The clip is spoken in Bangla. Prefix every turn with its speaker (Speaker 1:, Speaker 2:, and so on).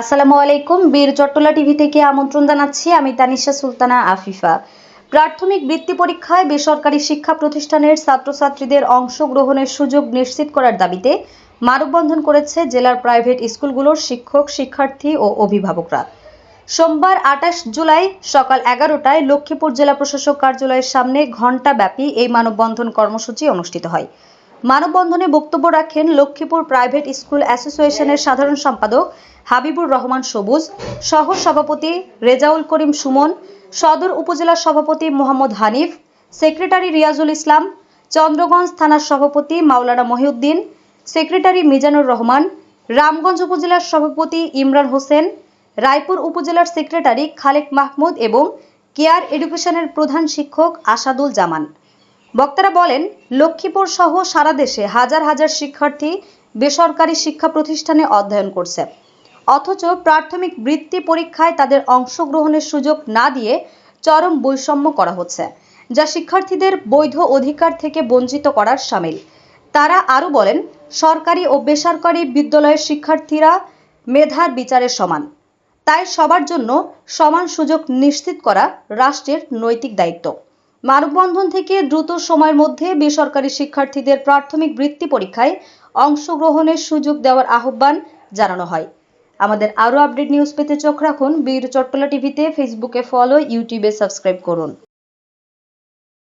Speaker 1: আসসালামু আলাইকুম, বীর চট্টলা টিভি থেকে আমন্ত্রণ জানাচ্ছি। আমি তানিশা সুলতানা আফিফা। প্রাথমিক বৃত্তি পরীক্ষায় বেসরকারি শিক্ষা প্রতিষ্ঠানের ছাত্রছাত্রীদের অংশগ্রহণের সুযোগ নিশ্চিত করার দাবিতে মানববন্ধন করেছে জেলার প্রাইভেট স্কুলগুলোর শিক্ষক, শিক্ষার্থী ও অভিভাবকরা। সোমবার আঠাশ জুলাই সকাল এগারোটায় লক্ষ্মীপুর জেলা প্রশাসক কার্যালয়ের সামনে ঘণ্টাব্যাপী এই মানববন্ধন কর্মসূচি অনুষ্ঠিত হয়। মানববন্ধনে বক্তব্য রাখেন লক্ষ্মীপুর প্রাইভেট স্কুল অ্যাসোসিয়েশনের সাধারণ সম্পাদক হাবিবুর রহমান সবুজ, সহ সভাপতি রেজাউল করিম সুমন, সদর উপজেলার সভাপতি মোহাম্মদ হানিফ, সেক্রেটারি রিয়াজুল ইসলাম, চন্দ্রগঞ্জ থানার সভাপতি মাওলানা মহিউদ্দিন, সেক্রেটারি মিজানুর রহমান, রামগঞ্জ উপজেলার সভাপতি ইমরান হোসেন, রায়পুর উপজেলার সেক্রেটারি খালেক মাহমুদ এবং কেয়ার এডুকেশনের প্রধান শিক্ষক আসাদুল জামান। বক্তারা বলেন, লক্ষ্মীপুর সহ সারা দেশে হাজার হাজার শিক্ষার্থী বেসরকারি শিক্ষা প্রতিষ্ঠানে অধ্যয়ন করছে। অথচ প্রাথমিক বৃত্তি পরীক্ষায় তাদের অংশগ্রহণের সুযোগ না দিয়ে চরম বৈষম্য করা হচ্ছে, যা শিক্ষার্থীদের বৈধ অধিকার থেকে বঞ্চিত করার সামিল। তারা আরও বলেন, সরকারি ও বেসরকারি বিদ্যালয়ের শিক্ষার্থীরা মেধার বিচারের সমান। তাই সবার জন্য সমান সুযোগ নিশ্চিত করা রাষ্ট্রের নৈতিক দায়িত্ব। মানববন্ধন থেকে দ্রুত সময়ের মধ্যে বেসরকারি শিক্ষার্থীদের প্রাথমিক বৃত্তি পরীক্ষায় অংশগ্রহণের সুযোগ দেওয়ার আহ্বান জানানো হয়। আমাদের আরও আপডেট নিউজ পেতে চোখ রাখুন বীর চট্টলা টিভিতে, ফেসবুকে ফলো, ইউটিউবে সাবস্ক্রাইব করুন।